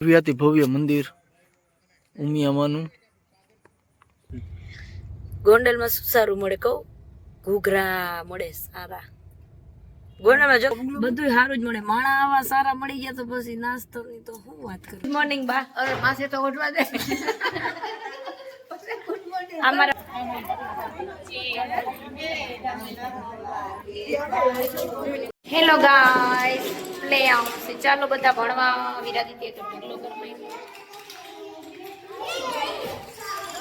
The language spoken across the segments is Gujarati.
ભવ્યાતિ ભવ્ય મંદિર ઉમિયામાનું ગોંડલમાં શું સારું મળે કહું? ઘૂઘરા મળે સારા. ગોંડલમાં જો બધું સારું જ મળે. માણા આવા સારા મળી ગયા તો પછી નાસ્તો ની તો શું વાત કરું? ગુડ મોર્નિંગ બા. અરે માસે તો ઉઠવા દે. અમારા હેલો ગાઈસ પ્લે આવશે ચાલો બધા ભણવા વિરાદી તો ઢગલો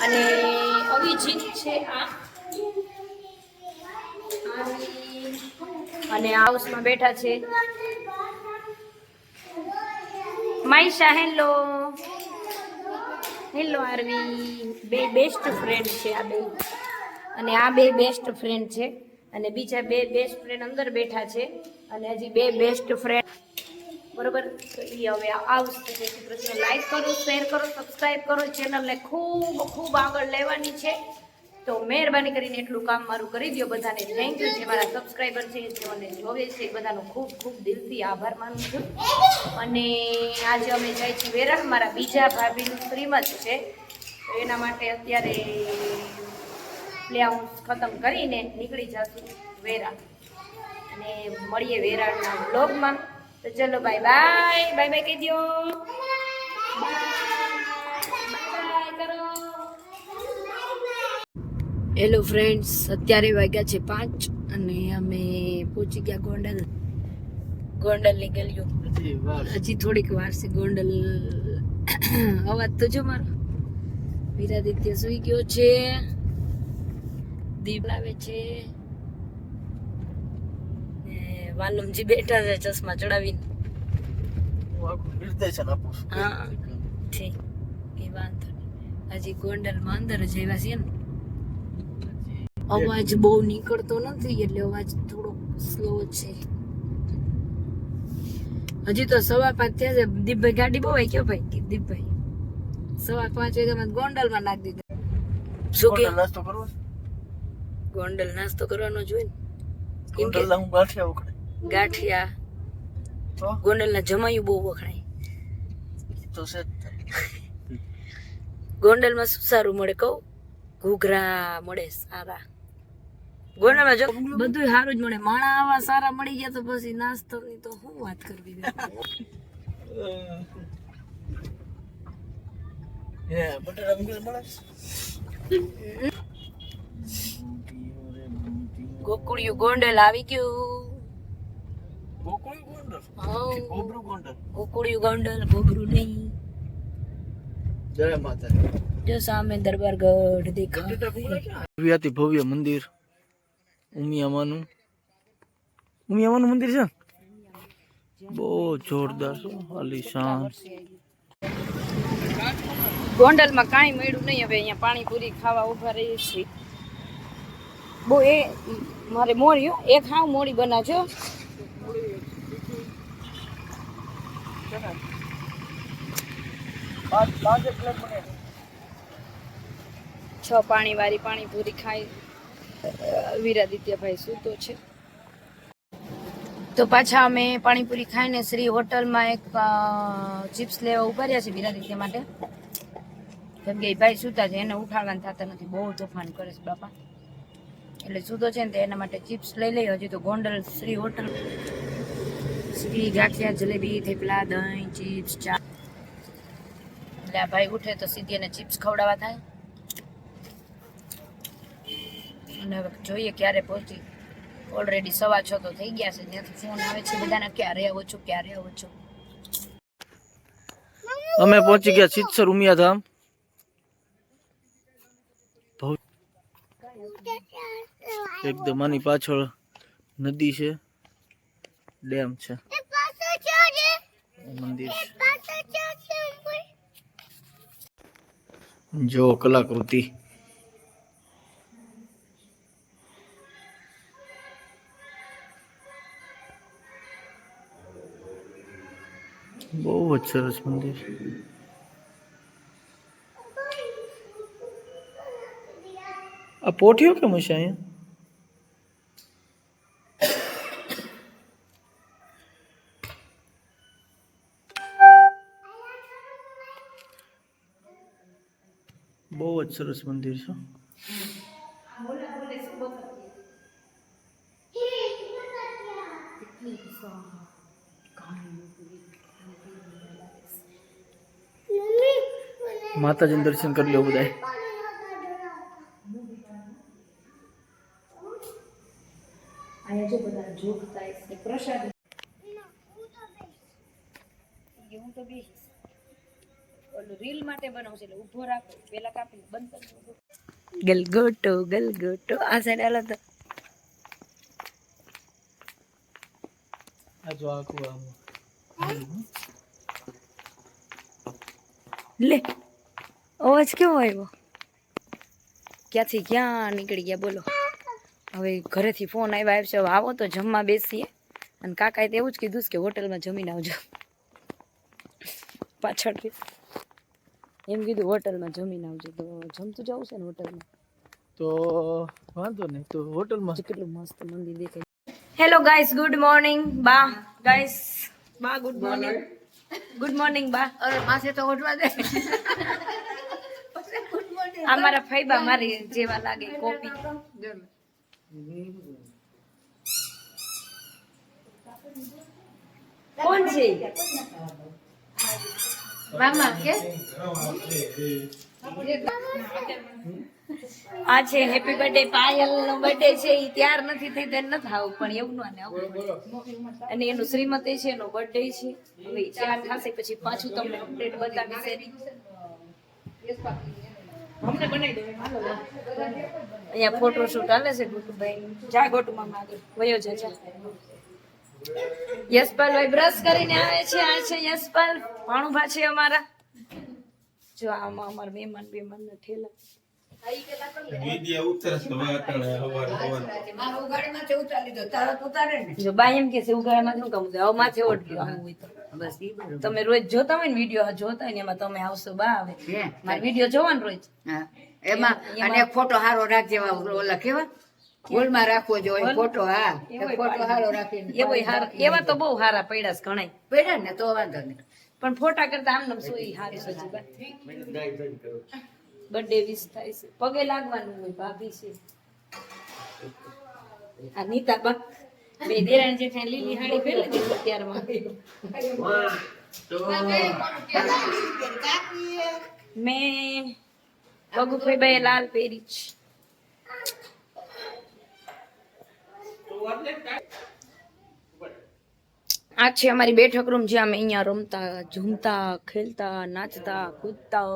અને અભિજીત છે આ. અને હાઉસમાં બેઠા છે. Maisha hello hello Aarvi. બે બેસ્ટ ફ્રેન્ડ છે આ બે. અને આ બે બેસ્ટ ફ્રેન્ડ છે. અને બીજા બે બેસ્ટ ફ્રેન્ડ અંદર બેઠા છે. અને હજી બે બેસ્ટ ફ્રેન્ડ બરોબર? એ હવે આવશે. જય લાઈક કરો શેર કરો સબસ્ક્રાઈબ કરો. ચેનલને ખૂબ ખૂબ આગળ લેવાની છે. તો મહેરબાની કરીને એટલું કામ મારું કરી દો બધાને. થેન્ક યુ જે મારા સબસ્ક્રાઈબર છે, જે મને જોવે છે, એ બધાનો ખૂબ ખૂબ દિલથી આભાર માનું છું. અને આજે અમે જાય છીએ વેરણ મારા બીજા ભાભીનું શ્રીમત છે. તો એના માટે અત્યારે પ્લે હાઉસ ખતમ કરીને નીકળી જશું વેરા અને મળીએ વેરાળના બ્લોગમાં તો ચલો બાય બાય બાય બાય કહી દો બાય કરો. હેલો ફ્રેન્ડ્સ અત્યારે વાગ્યા છે પાંચ અને અમે પહોંચી ગયા ગોંડલ. ગોંડલની ગલીઓ. હજી થોડીક વાર છે ગોંડલ. અવાજ તો જો મારો. વિરાદિત્ય સુઈ ગયો છે. દીપ લાવે છે. વાલમજી બેઠા છે ચશ્મા ચડાવીને. નિર્દેશન આપું હા ઠીક. એ વાંધો નહીં. હજી ગોંડલમાં અંદર જ આવ્યા છીએ ને. અવાજ બહુ નીકળતો નથી એટલે અવાજ થોડો સ્લો છે. હજી તો સવા પાંચ થયા છે. દીપભાઈ ગાડી બહુ આવી કયો ભાઈ. દીપભાઈ. સવા પાંચ વાગ્યા ગોંડલમાં નાખી દીધા. શું કે? નાસ્તો કરવો ગોંડલ નાસ્તો કરવાનો જોઈએ ને. હોટલના હું ગાંઠિયા ઉખડે ગાંઠિયા. ગોંડલના જમાયું બહુ વખણાય. તો છે. ગોંડલમાં શું સારું મળે કહું? ઘૂઘરા મળે સારા. ગોંડલમાં જો. બધું સારું જ મળે. માણા આવા સારા મળી ગયા તો પછી નાસ્તો ની તો શું વાત કરવી હે બટાટા મૂકી મળે? ગોકુળિયું ગોંડલ આવી ગયું. ગોકુળી ગોંડલ? હા ગોબરું ગોંડલ? ગોકુળિયું ગોંડલ ગોબરું નહીં. જય માતા જો સામે દરબાર ગઢ દેખા ભવ્ય મંદિર ઉમિયામાનું ઉમિયામાનું મંદિર છે? બહુ જોરદાર આલીશાન ગોંડલમાં કાંઈ મળ્યું નહીં હવે અહીંયા પાણીપુરી ખાવા ઊભા રહીએ છીએ. બહુ એ મારે મોડી એક હાવ મોડી બનાવજો. છ પાણી વાળી પાણીપુરી ખાઈ. વીરાદિત્યભાઈ સૂતો છે. તો પાછા અમે પાણીપુરી ખાઈને શ્રી હોટલમાં એક ચિપ્સ લેવા ઊભા રહ્યા છે વીરાદિત્ય માટે. કેમ કે એ ભાઈ સૂતા છે, એને ઉઠાડવાના થતા નથી. બહુ તોફાન કરે છે બાપા. એટલે સૂતો છે ને તો એના માટે ચિપ્સ લઈ લઈએ. હજી તો ગોંડલ શ્રી હોટલ. શ્રી ગાંઠિયા, જલેબી, થેપલા, દહીં, ચિપ્સ, ચા. એટલે આ ભાઈ ઉઠે તો સીધી એને ચિપ્સ ખવડાવવા થાય. અને જોઈએ ક્યારે પહોંચી. ઓલરેડી સવા છ તો થઈ ગયા છે. ત્યાંથી ફોન આવે છે, બધાને ક્યારે આવો છો, ક્યારે આવો છો? અમે પહોંચી ગયા સિત્સર ઉમિયાધામ એકદમ આની પાછળ નદી છે. ડેમ છે. મંદિર છે. જો કલાકૃતિ. बहुत अच्छा सरस मंदिर। अब पोटियों के मुझे आए बहुत अच्छा सरस मंदिर सा। પેલા દર્શન બંધ કરી ગલગોટો ગલગોટો. આ સાઈડ હાલો તો. આ જો આખું આમ. લે. અવાજ કેવો આવ્યો? ક્યાંથી? ક્યાં નીકળી ગયા? બોલો. હવે ઘરેથી ફોન આવ્યા આવશે હવે આવો તો જમવા બેસીએ. અને કાકાએ તો એવું જ કીધું કે હોટલમાં જમીને આવજો. પાછળથી. એમ કીધું હોટલમાં જમીને આવજો. તો જમતું જવું છે ને હોટલમાં? તો વાંધો નહીં. તો હોટલમાં કેટલું મસ્ત મંદિર દેખાય. હેલો ગાઈસ ગુડ મોર્નિંગ બા. ગાઈસ બા ગુડ મોર્નિંગ ગુડ મોર્નિંગ બા. અરે પાસે તો ઓઢવા દે. આ મારા ફૈબા મારી જેવા લાગે કોપી. કોણ છે? મામા કે? આ છે હેપી બર્થડે પાયલ નો બર્થડે છે, ઈ ત્યાર નથી થઈ, તેને નથી આવું પણ એવું નો ને આવું અને એનું શ્રીમતી છે, એનો બર્થડે છે. હવે ચાર થશે, પછી પાછું તમને અપડેટ બતાવીશ. એની. અહીંયા ફોટો શૂટ હાલે છે ગોટુભાઈ જા ગોટુ મામા વયો જા જા. યશપાલ ભાઈ બ્રશ કરીને આવે છે, આ છે યશપાલ. ભાણુભા છે અમારા. જો આમાં અમારા મહેમાન બેમાન ના ઠેલા. મારો ગાડીમાંથી ઉતારી લીધો તરત ઉતારે ને. જો બા એમ કે છે ઉગાડમાં શું કામ હવે માથે ઓઢ્યો આવું તો બસ તમે રોજ જોતા હોય ને વીડિયો જોતા હોય ને એમાં તમે આવશો બા આવે મારે વીડિયો જોવાનો રોજ. એમાં અને ફોટો હારો રાખજે એવા ઓલા કેવા? ગોલમાં રાખવો જોઈએ ફોટો હા. ફોટો હારો રાખીને એવો એવા તો બહુ હારા પડ્યા છે ઘણાય. પડ્યા ને તો વાંધો નહીં. પણ ફોટા કરતા આમ નામ શું હારી સજી બર્થડે વિશ થાય છે. પગે લાગવાનું હોય ભાભી છે. આ નીતા બા બે દેરાણી જેઠાણી લીલી હાડી પહેરી લીધી અત્યારમાં. મેં બગુભાઈ લાલ પહેરી છે. આ છે અમારી બેઠક રૂમ જ્યાં અમે અહીંયા રમતા ઝૂમતા ખેલતા નાચતા કૂદતા.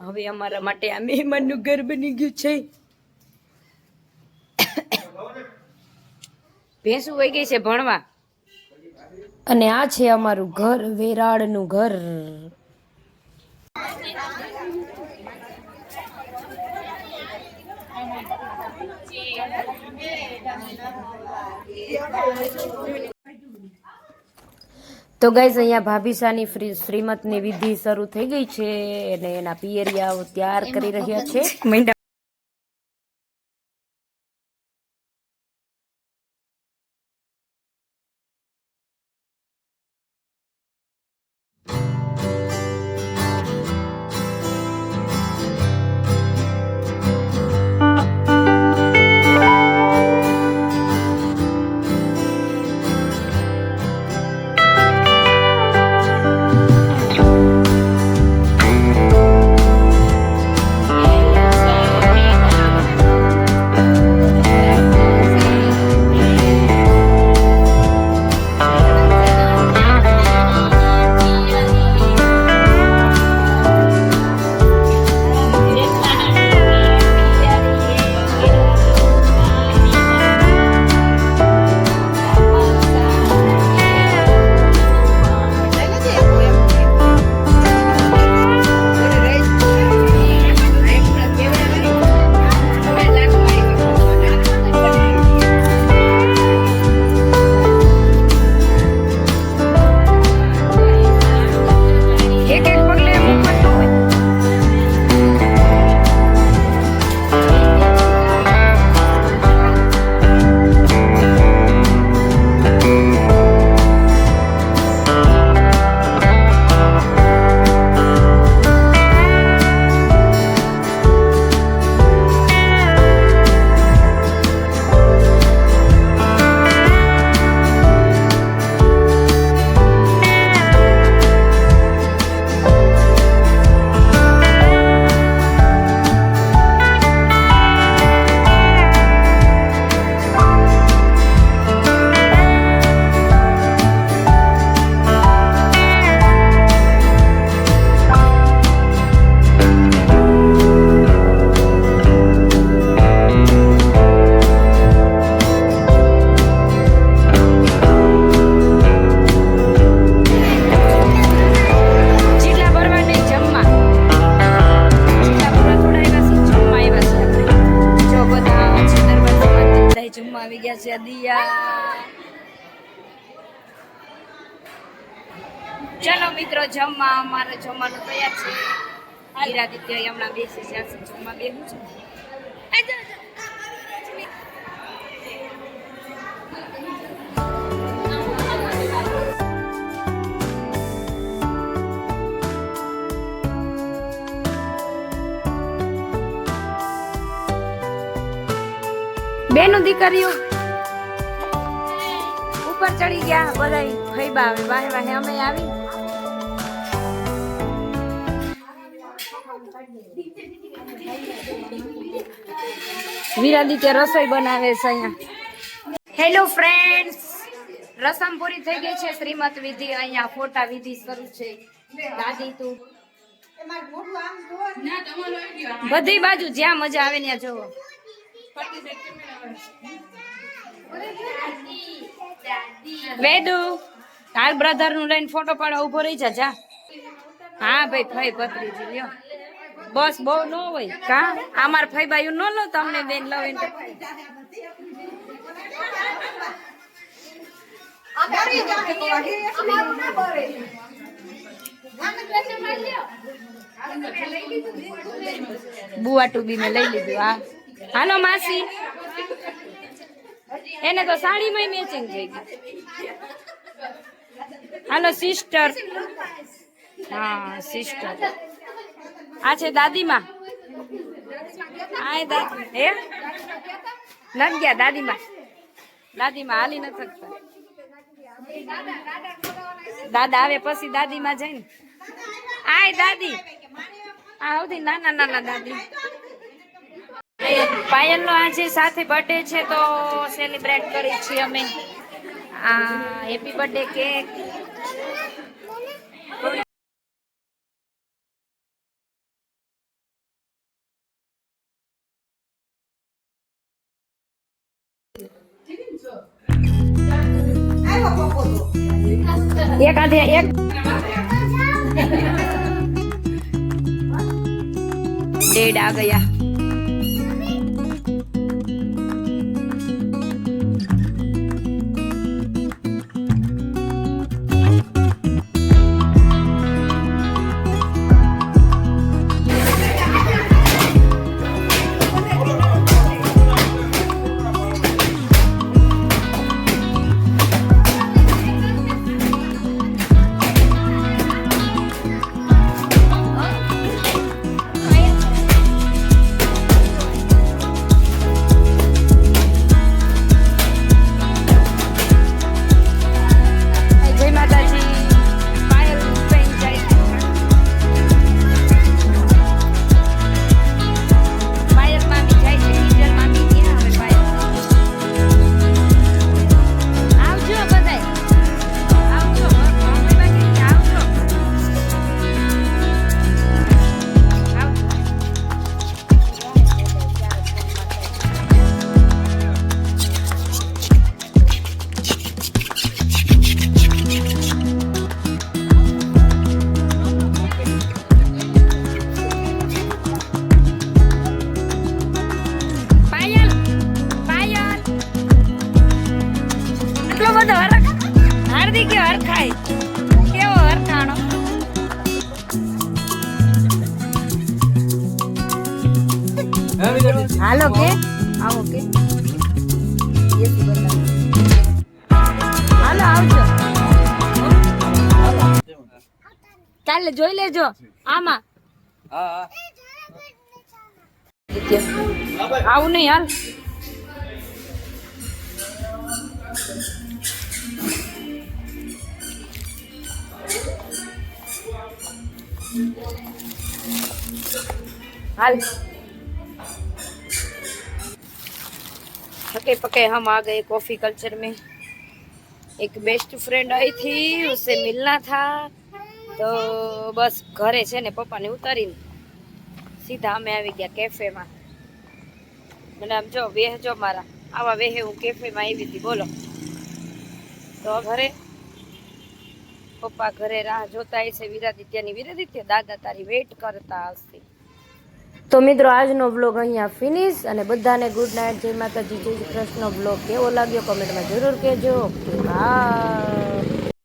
હવે અમારા માટે આ મહેમાનનું ઘર બની ગયું છે. ભેંસું વહી ગઈ છે ભણવા. અને આ છે અમારું ઘર, વેરાળનું ઘર. તો ગાઈઝ અહીંયા ભાભીસાની શ્રીમતની વિધિ શરૂ થઈ ગઈ છે અને એના પિયરિયાઓ તૈયાર કરી રહ્યા છે. મૈંડા મિત્રો, જમવા, અમારે જમવાનું તૈયાર છે. હીરાદિત્ય હમણાં બેસી છે જમવા બેહું છે. બેનું દીકરીઓ, ઉપર ચડી ગયા બધા ફૈબા આવે વાહે વાહે અમે આવી. વિરાદિત્ય રસોઈ બનાવે છે અહીંયા. હેલો ફ્રેન્ડ્સ રસમ પૂરી થઈ ગઈ છે શ્રીમત વિધિ અહીંયા ફોટા વિધિ શરૂ છે. દાદી તું. બધી બાજુ જ્યાં મજા આવે ત્યાં જોવો વેદુ. તાર બ્રધરનું લઈને ફોટો પાડવા ઊભો રહી જા જા. હા ભાઈ ફઈ ભત્રીજી, લ્યો. બસ બહુ ન હોય. કા? અમાર ફઈ બાયું ન લો તમને બેન લવે ને બુઆ ટુબી મેં લઈ લીધું, હા. હાલો, માસી. એને તો સાડીમાં મેચિંગ થઈ ગયું. હાલો સિસ્ટર હા સિસ્ટર આ છે દાદીમાં. આ નથી ગયા, દાદીમાં. દાદીમાં હાલી નથી શકતા. દાદા આવે પછી દાદીમાં જઈને. આય દાદી. આ સૌથી નાના નાના દાદી. પાયલ નો આજે સાથે બર્થડે છે, તો સેલિબ્રેટ કરી છીએ અમે. આ હેપી બર્થડે કેક એક આધે એક ડેડ આ ગયા ચાલે જોઈ લેજો આમાં આવું નહીં હાલ हाल थके पके हम आ गए कॉफी कल्चर में एक बेस्ट फ्रेंड आई थी उससे मिलना था તો બસ ઘરે છે ને પપ્પાને ઉતારીને સીધા અમે આવી ગયા કેફેમાં મને આમ જો વેહ જો મારા. આવા વેહે હું કેફેમાં આવી હતી, બોલો. તો ઘરે પપ્પા ઘરે રાહ જોતા હશે, વિરાદિત્યની વિરાદિત્ય દાદા તારી વેટ કરતા હશે. તો મિત્રો, આજનો બ્લોગ અહીંયા ફિનિશ અને બધાને ગુડ નાઇટ જય માતાજી, જય કૃષ્ણ. બ્લોગ કેવો લાગ્યો? કમેન્ટમાં જરૂર કહેજો. હા